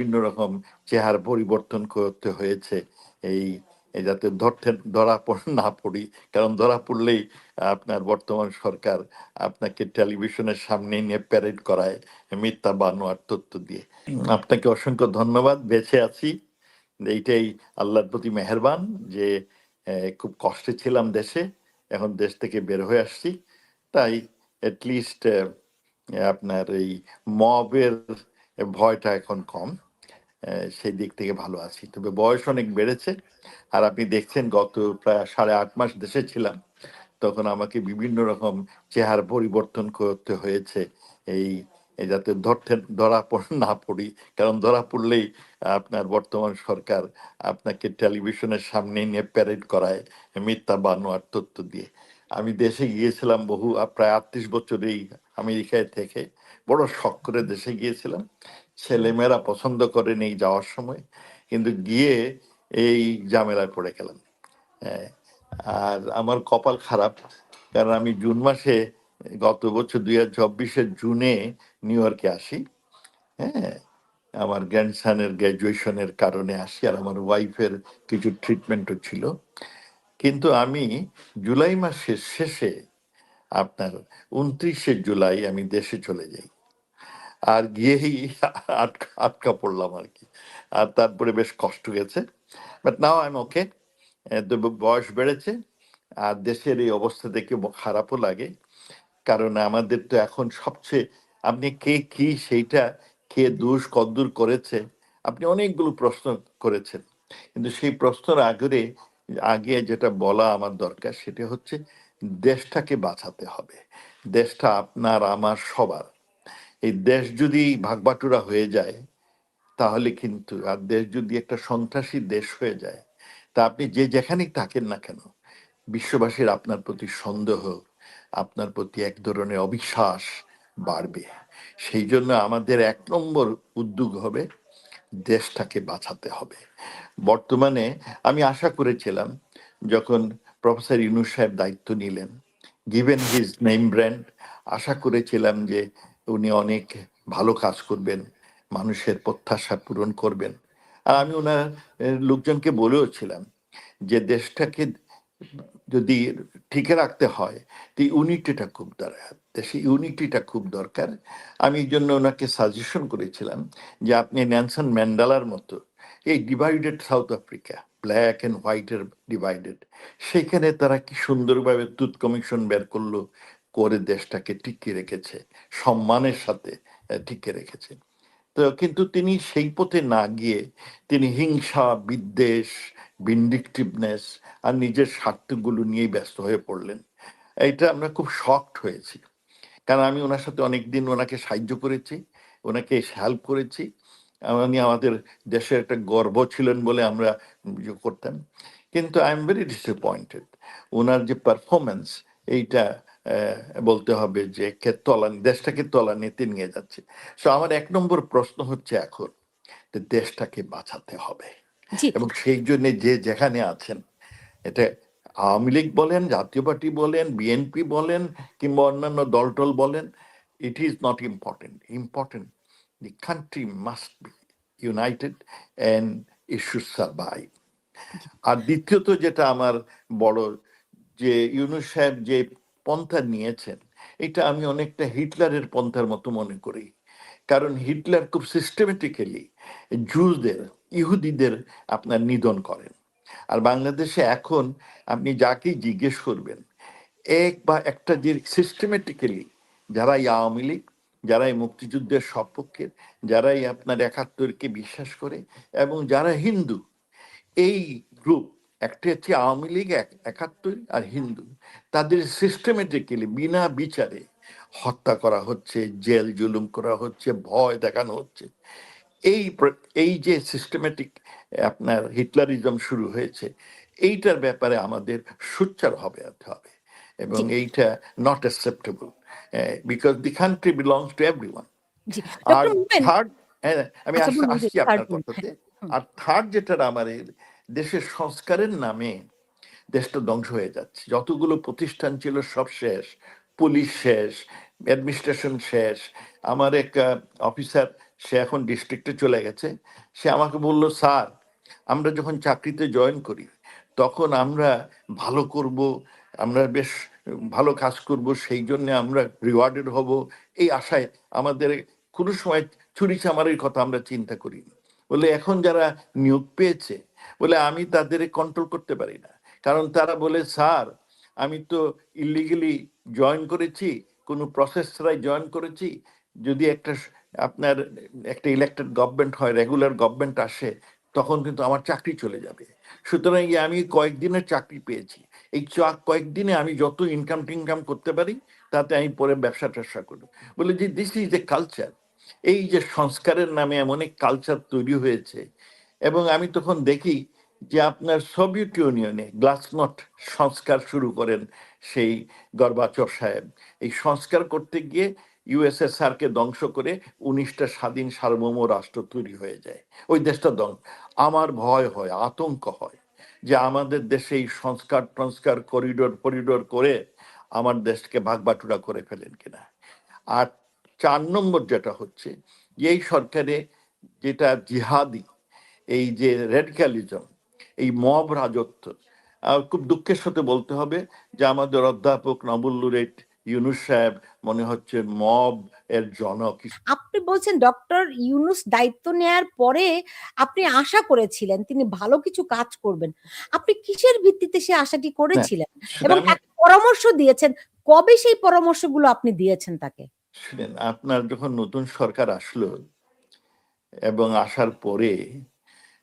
বিভিন্ন রকম চেহারা পরিবর্তন করতে হয়েছে। এই যাতে ধরতে, ধরা না পড়ি। কারণ ধরা পড়লেই আপনার বর্তমান সরকার আপনাকে টেলিভিশনের সামনে নিয়ে প্যারেড করায় মিথ্যা বানোয়ার তথ্য দিয়ে। আপনাকে অসংখ্য ধন্যবাদ, বেঁচে আছি। এইটাই আল্লাহর প্রতি মেহেরবান যে খুব কষ্টে ছিলাম দেশে, এখন দেশ থেকে বের হয়ে আসছি। তাই লিস্ট আপনার এই মবের ভয়টা এখন কম। সেই দিক থেকে ভালো আছি। তবে বয়স অনেক বেড়েছে। আর আপনি দেখছেন, গত প্রায় সাড়ে আট মাস দেশে ছিলাম। তখন আমাকে বিভিন্ন রকম চেহারা পরিবর্তন করতে হয়েছে। এই যাতে ধরতে, ধরা না পড়ি। কারণ ধরা পড়লেই আপনার বর্তমান সরকার আপনাকে টেলিভিশনের সামনে নিয়ে প্যারেড করায় মিথ্যা, বানোয়ার তথ্য দিয়ে। আমি দেশে গিয়েছিলাম বহু, প্রায় আটত্রিশ বছর এই আমেরিকায় থেকে। বড় শখ করে দেশে গিয়েছিলাম। ছেলেমেয়েরা পছন্দ করেন এই যাওয়ার সময় কিন্তু গিয়ে এই ঝামেলায় পড়ে গেলাম। হ্যাঁ, আর আমার কপাল খারাপ কারণ আমি জুন মাসে গত বছর দুই হাজার চব্বিশের জুনে নিউ ইয়র্কে আসি। হ্যাঁ আমার গ্র্যান্ডসানের গ্র্যাজুয়েশনের কারণে আসি আর আমার ওয়াইফের কিছু ট্রিটমেন্টও ছিল। কিন্তু আমি জুলাই মাসের শেষে আপনার উনত্রিশে জুলাই আমি দেশে চলে যাই। আর গিয়েই আটকা পড়লাম আর কি। আর তারপরে বেশ কষ্ট গেছে but now I am okay বয়স বেড়েছে। আর দেশের এই অবস্থা দেখে খারাপও লাগে। কারণ আমাদের তো এখন সবচেয়ে, আপনি কে কি সেইটা কে দোষ কদ্দূর করেছে? আপনি অনেকগুলো প্রশ্ন করেছেন। কিন্তু সেই প্রশ্নের আগরে, আগে যেটা বলা আমার দরকার সেটা হচ্ছে দেশটাকে বাঁচাতে হবে। দেশটা আপনার, আমার, সবার। এই দেশ যদি ভাগবাটুরা হয়ে যায়, তাহলে কিন্তু আর দেশ যদি একটা সন্ত্রাসী দেশ হয়ে যায়, তা আপনি যে যেখানেই থাকেন না কেন, বিশ্ববাসীর আপনার প্রতি সন্দেহ, আপনার প্রতি এক ধরনের অবিশ্বাস বাড়বে। সেই জন্য আমাদের এক নম্বর উদ্যোগ হবে দেশটাকে বাঁচাতে হবে। বর্তমানে আমি আশা করেছিলাম, যখন প্রফেসর ইউনুস সাহেব দায়িত্ব নিলেন গিভেন হিজ নেম ব্র্যান্ড আশা করেছিলাম যে উনি অনেক ভালো কাজ করবেন, মানুষের প্রত্যাশা পূরণ করবেন। আর আমি ওনার লোকজনকে বলেও ছিলাম যে দেশটাকে যদি ঠিকে রাখতে হয়, তো ইউনিটিটা খুব দরকার, দেশে ইউনিটিটা খুব দরকার। আমি এই জন্য ওনাকে সাজেশন করেছিলাম যে আপনি ন্যানসন ম্যান্ডালার মতো, এই divided south africa black and হোয়াইটের ডিভাইডেড সেখানে তারা কি সুন্দরভাবে তুত কমিশন বের করল করে দেশটাকে টিকিয়ে রেখেছে, সম্মানের সাথে টিকিয়ে রেখেছে। তো কিন্তু তিনি সেই পথে না গিয়ে তিনি হিংসা, বিদ্বেষ ভিন্ডিকটিভনেস আর নিজের স্বার্থগুলো নিয়েই ব্যস্ত হয়ে পড়লেন। এটা আমরা খুব শক্ট হয়েছি। কারণ আমি ওনার সাথে অনেকদিন ওনাকে সাহায্য করেছি, ওনাকে হেল্প করেছি। উনি আমাদের দেশের একটা গর্ব ছিলেন বলে আমরা ইয়ে করতাম। কিন্তু আই এম ভেরি ডিসঅ্যাপয়েন্টেড ওনার যে পারফরমেন্স এইটা বলতে হবে যে তলানি দেশটাকে তলানিতে নিয়ে যাচ্ছে। সো আমার এক নম্বর প্রশ্ন হচ্ছে এখন যে দেশটাকে বাঁচাতে হবে। এবং সেই জন্য যে যেখানে আছেন এটা আওয়ামী লীগ বলেন জাতীয় পার্টি বলেন বিএনপি বলেন কিংবা অন্যান্য দলটল বলেন it is not important important the country must be united and it should survive আর দ্বিতীয়ত যেটা আমার বড় যে ইউনুস সাহেব যে পন্থা নিয়েছেন। এটা আমি অনেকটা হিটলারের পন্থার মতো মনে করি। কারণ হিটলার খুব সিস্টেমেটিক্যালি জুজদের ইহুদিদের আপনার নিধন করেন। আর বাংলাদেশে এখন আপনি যাকেই জিজ্ঞেস করবেন, এক বা একটা যে সিস্টেমেটিক্যালি যারা এই আওয়ামী লীগ, যারাই মুক্তিযুদ্ধের সপক্ষের যারাই আপনার একাত্তরকে বিশ্বাস করে এবং যারা হিন্দু, এই গ্রুপ একটা হচ্ছে আওয়ামী লীগ এক- একাত্তর আর হিন্দু। তাদের সিস্টেমেটিক্যালি বিনা বিচারে হত্যা করা হচ্ছে জেল জুলুম করা হচ্ছে ভয় দেখানো হচ্ছে। এই এই যে সিস্টেমেটিক আপনার হিটলারিজম শুরু হয়েছে এইটার ব্যাপারে আমাদের সোচ্চার হবে হবে। এবং এইটা not acceptable because the country belongs to every one R third আমি আচ্ছা, আসছি আপনার কথাতে। আর থার্ড যেটা আমাদের দেশের সংস্কারের নামে দেশটা ধ্বংস হয়ে যাচ্ছে। যতগুলো প্রতিষ্ঠান ছিল সব শেষ, পুলিশ শেষ অ্যাডমিনিস্ট্রেশন শেষ। আমার এক অফিসার সে এখন ডিস্ট্রিক্টে চলে গেছে। সে আমাকে বলল, স্যার, আমরা যখন চাকরিতে জয়েন করি, তখন আমরা ভালো করব, আমরা বেশ ভালো কাজ করব, সেই জন্য আমরা রিওয়ার্ডেড হব। এই আশায় আমাদের কোনো সময় চুরি চামারির কথা আমরা চিন্তা করি বলে এখন যারা নিয়োগ পেয়েছে বলে আমি তাদের কন্ট্রোল করতে পারি না। কারণ তারা বলে, স্যার, আমি তো ইলিগালি জয়েন করেছি, কোনো প্রসেস ছাড়াই জয়েন করেছি। যদি একটা আপনার একটা ইলেক্টেড গভর্নমেন্ট হয় রেগুলার গভর্নমেন্ট আসে, তখন কিন্তু আমার চাকরি চলে যাবে। সুতরাং আমি কয়েকদিনের চাকরি পেয়েছি। এই কয়েকদিনে আমি যত ইনকাম টিনকাম করতে পারি, তাতে আমি পরে ব্যবসা ট্যাবসা করব। বলে যে দিস ইজ এ কালচার এই যে সংস্কারের নামে এমন এক কালচার তৈরি হয়েছে এবং আমি তখন দেখি যে আপনার সোভিয়েত ইউনিয়নে গ্লাসনট সংস্কার শুরু করেন সেই গর্বাচর সাহেব। এই সংস্কার করতে গিয়ে ইউএসএসআর কে ধ্বংস করে উনিশটা স্বাধীন সার্বভৌম রাষ্ট্র তৈরি হয়ে যায়। ওই দেশটা ধ্বংস। আমার ভয় হয়, আতঙ্ক হয় যে আমাদের দেশে এই সংস্কার টংস্কার করিডোর করিডোর করে আমার দেশকে ভাগবাটুরা করে ফেলেন কিনা। আর চার নম্বর যেটা হচ্ছে, এই সরকারে যেটা জিহাদি এই যে রেডিক্যালিজম এই মব রাজত্ব খুব দুঃখের সাথে বলতে হবে যে আমাদের অধ্যাপক নবুল্লুরেট ইউনুস সাহেব মনে হচ্ছে মব এর জনক। আপনি বলছেন ডক্টর ইউনুস দায়িত্ব নেয়ার পরে আপনি আশা করেছিলেন তিনি ভালো কিছু কাজ করবেন। আপনি কিসের ভিত্তিতে সে আশাটি করেছিলেন? এবং পরামর্শ দিয়েছেন কবে সেই পরামর্শগুলো আপনি দিয়েছেন তাকে? শুনেন আপনার যখন নতুন সরকার আসলো এবং আসার পরে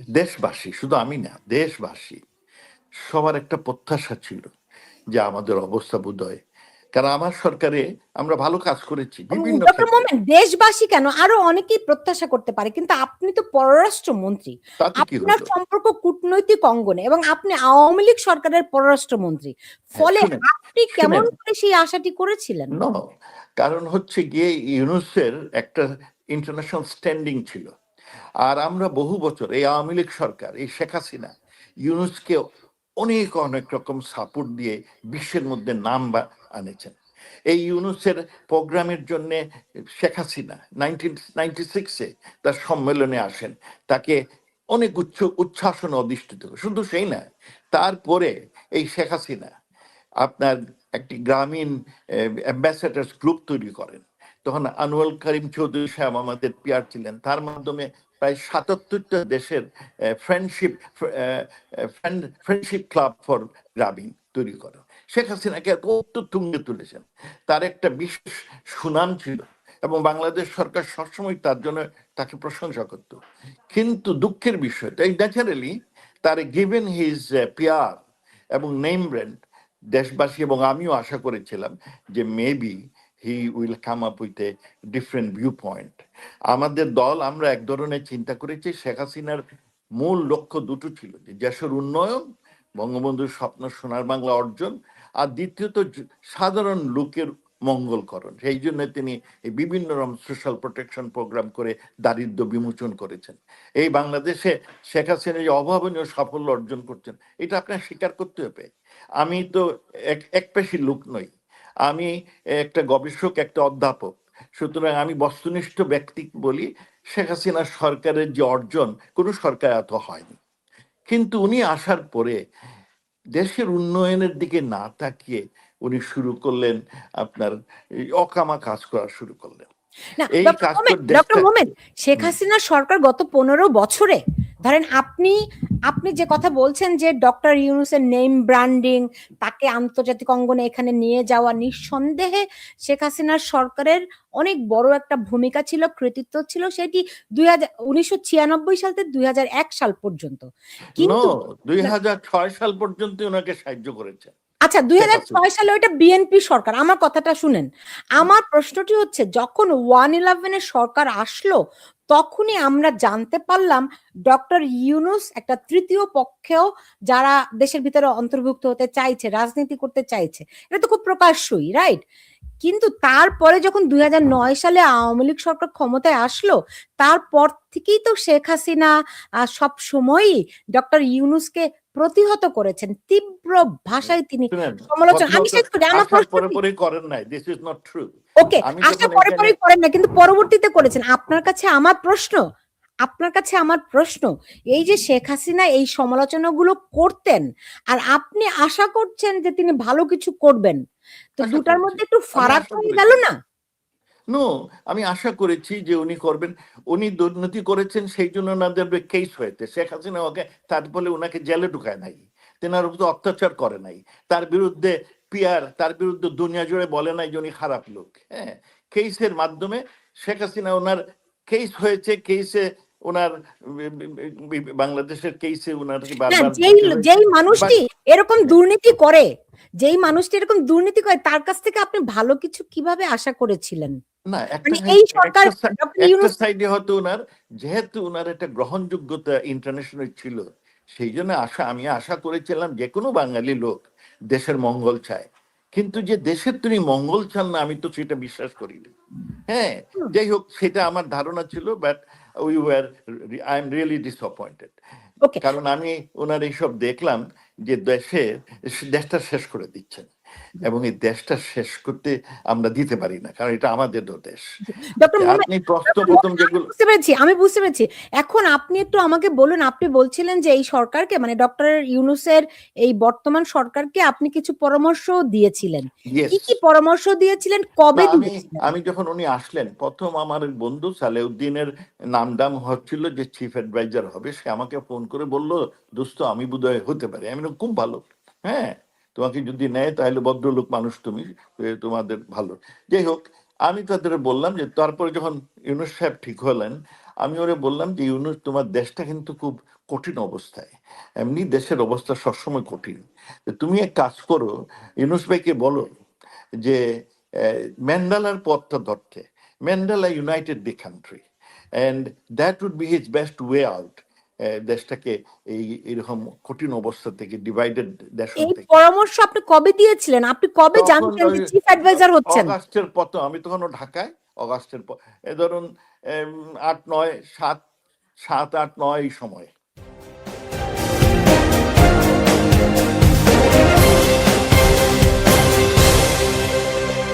দেশবাসী শুধু আমি না দেশবাসী সবার একটা প্রত্যাশা ছিল যে আমাদের অবস্থা বোধহয় কারণ আমার সরকারে আমরা ভালো কাজ করেছি বিভিন্ন। মোমেন দেশবাসী কেন? আরও অনেকেই প্রত্যাশা করতে পারে কিন্তু আপনি তো পররাষ্ট্র মন্ত্রী। আপনার সম্পর্ক কূটনৈতিক অঙ্গনে এবং আপনি আওয়ামী লীগ সরকারের পররাষ্ট্র মন্ত্রী। ফলে আপনি কেমন করে সেই আশাটি করেছিলেন? কারণ হচ্ছে গিয়ে ইউনুসের একটা ইন্টারন্যাশনাল স্ট্যান্ডিং ছিল। আর আমরা বহু বছর এই আওয়ামী লীগ সরকার, এই শেখ হাসিনা, ইউনুসকে অনেক অনেক রকম সাপোর্ট দিয়ে বিশ্বের মধ্যে নাম বা আনেছেন। এই ইউনুসের প্রোগ্রামের জন্য শেখ হাসিনা নাইনটিন নাইনটি সিক্সে তার সম্মেলনে আসেন। তাকে অনেক উচ্চ, উচ্ছ্বাসন অধিষ্ঠিত শুধু সেই না, তারপরে এই শেখ হাসিনা আপনার একটি গ্রামীণ অ্যাম্বাসেডার্স গ্রুপ তৈরি করেন। তখন আনোয়াল করিম চৌধুরী সাহেব আমাদের পিয়ার ছিলেন, তার মাধ্যমে প্রায় সাতাত্তরটা দেশের friendship friendship club for Grameen তৈরি করেন শেখ হাসিনাকে অত্যন্ত তুঙ্গে তুলেছেন? তার একটা বিশেষ সুনাম ছিল এবং বাংলাদেশ সরকার সবসময় তার জন্য তাকে প্রশংসা করত। কিন্তু দুঃখের বিষয় তাই ন্যাচারালি তার গিভেন হিজ পিয়ার এবং নেম ব্র্যান্ড দেশবাসী এবং আমিও আশা করেছিলাম যে maybe he will come up with a different view point আমাদের দল আমরা এক ধরনের চিন্তা করেছি, শেখ হাসিনার মূল লক্ষ্য দুটো ছিল, যে দেশের উন্নয়ন, বঙ্গবন্ধুর স্বপ্ন সোনার বাংলা অর্জন, আর দ্বিতীয়ত সাধারণ লোকের মঙ্গলকরণ। সেই জন্য তিনি এই বিভিন্ন রকম সোশ্যাল প্রোটেকশন প্রোগ্রাম করে দারিদ্র বিমোচন করেছেন। এই বাংলাদেশে শেখ হাসিনা যে অভাবনীয় সাফল্য অর্জন করছেন, এটা আপনার স্বীকার করতে হবে। আমি তো এক এক পেশির লোক নই। আমি একটা গবেষক একটা অধ্যাপক। সুতরাং আমি বস্তুনিষ্ঠ ব্যক্তি বলি শেখ হাসিনা সরকারের যে অর্জন কোনো সরকার এত হয়নি। কিন্তু উনি আসার পরে দেশের উন্নয়নের দিকে না তাকিয়ে উনি শুরু করলেন আপনার অকামা কাজ করা শুরু করলেন। শেখ হাসিনা সরকার গত পনেরো বছরে ধরেন আপনি আপনি যে কথা বলছেন যে ডক্টর ইউনুসের নেম ব্র্যান্ডিং তাকে আন্তর্জাতিক অঙ্গনে এখানে নিয়ে যাওয়া নিঃসন্দেহে শেখ হাসিনার সরকারের অনেক বড় একটা ভূমিকা ছিল কৃতিত্ব ছিল সেটি দুই হাজার উনিশশো ছিয়ানব্বই সাল থেকে দুই হাজার এক সাল পর্যন্ত। কিন্তু দুই হাজার ছয় সাল পর্যন্ত ওনাকে সাহায্য করেছে আচ্ছা দুই হাজার ছয় সালে ওইটা বিএনপি সরকার আমার কথাটা শুনেন। আমার প্রশ্নটি হচ্ছে যখন ওয়ান ইলেভেনের সরকার আসলো তখনই আমরা জানতে পারলাম ডক্টর ইউনুস একটা তৃতীয় পক্ষেও যারা দেশের ভিতরে অন্তর্ভুক্ত হতে চাইছে রাজনীতি করতে চাইছে এটা তো খুব প্রকাশ্যই রাইট কিন্তু তারপরে যখন দুই নয় সালে আওয়ামী লীগ সরকার ক্ষমতায় আসলো তারপর থেকেই তো শেখ হাসিনা সব সময়ই ডক্টর ইউনুসকে প্রতিহত করেছেন তীব্র ভাষায় তিনি সমালোচনা আমি শেষ করি আমার পরে পরে করেন নাই this is not true okay আশা পরে পরে করেন না কিন্তু পরবর্তীতে করেছেন। আপনার কাছে আমার প্রশ্ন আপনার কাছে আমার প্রশ্ন এই যে শেখ হাসিনা এই সমালোচনাগুলো করতেন আর আপনি আশা করছেন যে তিনি ভালো কিছু করবেন তো দুটার মধ্যে একটু ফারাক হয়ে। গেল না? নো আমি আশা করেছি যে উনি করবেন। উনি দুর্নীতি করেছেন, সেই জন্য ওনাদের কেস হয়েছে। শেখ হাসিনা ওকে তার বলে ওনাকে জেলে ঢুকায় নাই। তেনার উপর অত্যাচার করে নাই। তার বিরুদ্ধে পিয়ার তার বিরুদ্ধে দুনিয়া জুড়ে বলে নাই যে উনি খারাপ লোক। হ্যাঁ কেসের মাধ্যমে শেখ হাসিনা ওনার কেস হয়েছে কেসে ওনার বাংলাদেশের কেসে ওনার যেই মানুষটি এরকম দুর্নীতি করে যেই মানুষটি এরকম দুর্নীতি করে তার কাছ থেকে আপনি ভালো কিছু কীভাবে আশা করেছিলেন? না মানে এই সরকার সাইডে হয়তো ওনার যেহেতু ওনার একটা গ্রহণযোগ্যতা ইন্টারন্যাশনাল ছিল সেই জন্য আশা আমি আশা করেছিলাম যে কোনো বাঙালি লোক দেশের মঙ্গল চায়। কিন্তু যে দেশের তিনি মঙ্গল চান না আমি তো সেটা বিশ্বাস করি না হ্যাঁ যাই হোক সেটা আমার ধারণা ছিল but we were I am really disappointed okay কারণ আমি ওনার এইসব দেখলাম যে দেশের দেশটা শেষ করে দিচ্ছেন। এবং এই দেশটা শেষ করতে আমরা দিতে পারি না কারণ এটা আমাদের দেশ। আপনি প্রশ্ন যেগুলো বুঝতে পেরেছি আমি বুঝতে পেরেছি। এখন আপনি একটু আমাকে বলুন আপনি বলছিলেন যে এই সরকারকে মানে ডক্টর ইউনুসের এই বর্তমান সরকারকে আপনি কিছু পরামর্শ দিয়েছিলেন. কি কি পরামর্শ দিয়েছিলেন? কবে আমি যখন উনি আসলেন প্রথম আমার বন্ধু সালেউদ্দিনের নাম ডাম হচ্ছিল যে চিফ অ্যাডভাইজার হবে সে আমাকে ফোন করে বলল দোস্ত আমি বোধহয় হতে পারি। আমি খুব ভালো। হ্যাঁ তোমাকে যদি নেয়, তাহলে ভদ্রলোক মানুষ তুমি তোমাদের ভালো। যাই হোক, আমি তাদের বললাম যে, তারপরে যখন ইউনুস সাহেব ঠিক হলেন, আমি ওরে বললাম যে, ইউনুস, তোমার দেশটা কিন্তু খুব কঠিন অবস্থায়। এমনি দেশের অবস্থা সবসময় কঠিন। তুমি এক কাজ করো, ইউনুস ভাইকে বলো যে ম্যান্ডালার পথটা ধরতে। Mandela united the country. And that would be his best way out. দেশটাকে এই এরকম কঠিন অবস্থা থেকে ডিভাইডেড দেশ এই পরামর্শ আপনি কবে দিয়েছিলেন? আপনি কবে জানতেন যে চিফ অ্যাডভাইজার হচ্ছেন? অগাস্টের পর আমি তখন ঢাকায় অগাস্টের পর এ ধরুন আট নয় সাত সাত আট নয় এই সময়।